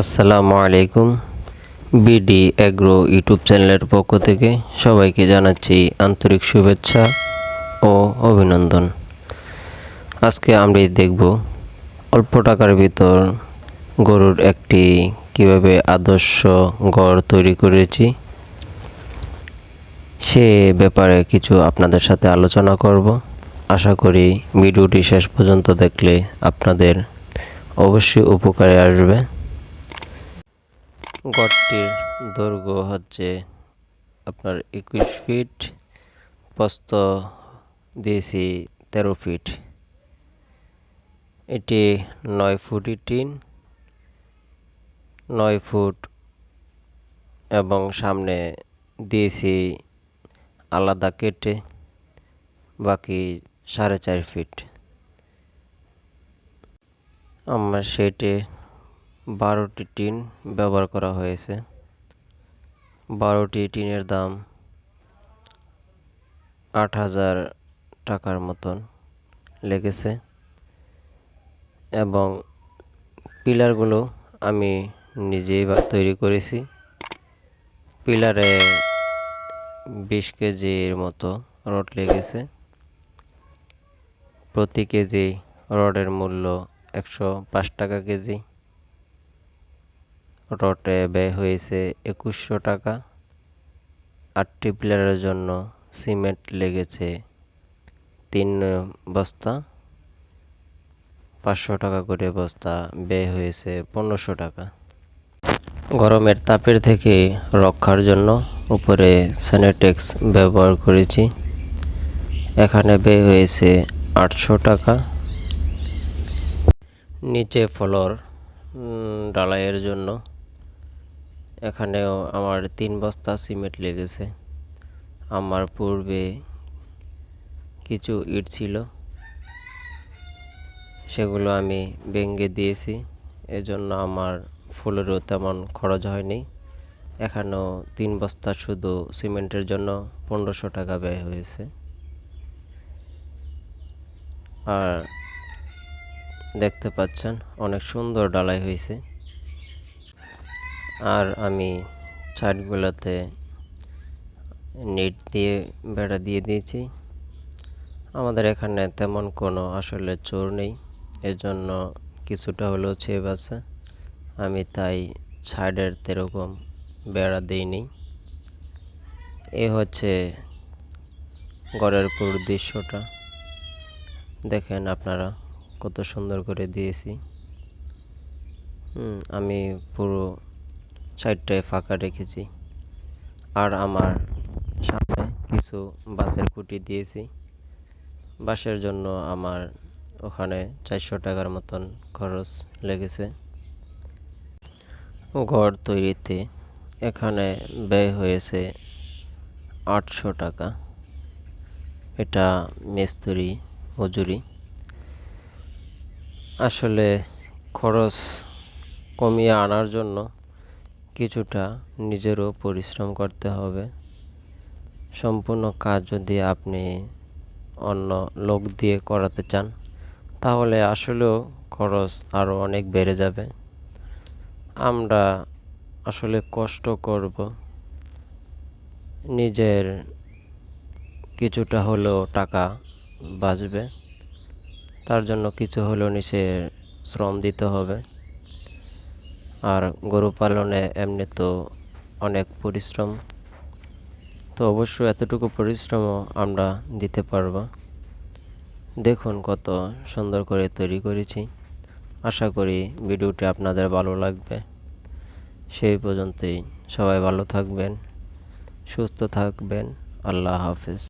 আসসালামু আলাইকুম। BD agro YouTube চ্যানেলের পক্ষ থেকে সবাইকে জানাচ্ছি আন্তরিক শুভেচ্ছা ও অভিনন্দন। আজকে আমরা দেখব অল্প টাকার ভিতর গরুর একটি কীভাবে আদর্শ গড় তৈরি করেছি। সে ব্যাপারে কিছু আপনাদের সাথে আলোচনা করব। আশা করি ভিডিওটি শেষ পর্যন্ত দেখলে আপনাদের অবশ্যই উপকারে আসবে। গড়টির দৈর্ঘ্য হচ্ছে আপনার একুশ ফিট প্রস্ত দিয়েছি তেরো ফিট। এটি নয় ফুটি টিন নয় ফুট এবং সামনে দিয়েছি আলাদা কেটে, বাকি সাড়ে চার ফিট। আমার সেটে বারোটি টিন ব্যবহার করা হয়েছে। বারোটি টিনের দাম আট হাজার টাকার মতন লেগেছে এবং পিলারগুলো আমি নিজেই তৈরি করেছি। পিলারে বিশ কেজির মতো রড লেগেছে। প্রতি কেজি রডের মূল্য একশো পাঁচ টাকা কেজি। রটে ব্যয় হয়েছে একুশশো টাকা। আটটি প্লেয়ারের জন্য সিমেন্ট লেগেছে তিন বস্তা। পাঁচশো টাকা করে বস্তা ব্যয় হয়েছে পনেরোশো টাকা। গরমের তাপের থেকে রক্ষার জন্য উপরে স্যানিটেক্স ব্যবহার করেছি। এখানে ব্যয় হয়েছে আটশো টাকা। নিচে ফ্লোর ডালাইয়ের জন্য এখানেও আমার তিন বস্তা সিমেন্ট লেগেছে। আমার পূর্বে কিছু ইট ছিল, সেগুলো আমি ভেঙে দিয়েছি। এজন্য আমার ফুলেরও তেমন খরচ হয়নি। এখানেও তিন বস্তা শুধু সিমেন্টের জন্য পনেরোশো টাকা ব্যয় হয়েছে। আর দেখতে পাচ্ছেন, অনেক সুন্দর ডালাই হয়েছে। আর আমি ছাদগুলোতে নেট দিয়ে বেড়া দিয়ে দিয়েছি। আমাদের এখানে তেমন কোনো আসলে চোর নেই, এজন্য কিছুটা হলেও ছেব আছে। আমি তাই ছাদের তেরকম বেড়া দিইনি। এ হচ্ছে গড়ের পুরো দৃশ্যটা। দেখেন আপনারা কত সুন্দর করে দিয়েছি। আমি পুরো সাইডটায় ফাঁকা রেখেছি। আর আমার সামনে কিছু বাসের খুঁটি দিয়েছি। বাসের জন্য আমার ওখানে চারশো টাকার মতন খরচ লেগেছে। ঘর তৈরিতে এখানে ব্যয় হয়েছে আটশো টাকা। এটা মিস্ত্রি মজুরি। আসলে খরচ কমিয়ে আনার জন্য কিছুটা নিজেরও পরিশ্রম করতে হবে। সম্পূর্ণ কাজ যদি আপনি অন্য লোক দিয়ে করাতে চান, তাহলে আসলেও খরচ আরও অনেক বেড়ে যাবে। আমরা আসলে কষ্ট করব। নিজের কিছুটা হলেও টাকা বাঁচবে। তার জন্য কিছু হলেও নিচের শ্রম দিতে হবে। আর গরু পালনে এমনি তো অনেক পরিশ্রম। তো অবশ্যই এতটুকু পরিশ্রমও আমরা দিতে পারব। দেখুন কত সুন্দর করে তৈরি করেছি। আশা করি ভিডিওটি আপনাদের ভালো লাগবে। সেই পর্যন্তই সবাই ভালো থাকবেন, সুস্থ থাকবেন। আল্লাহ হাফেজ।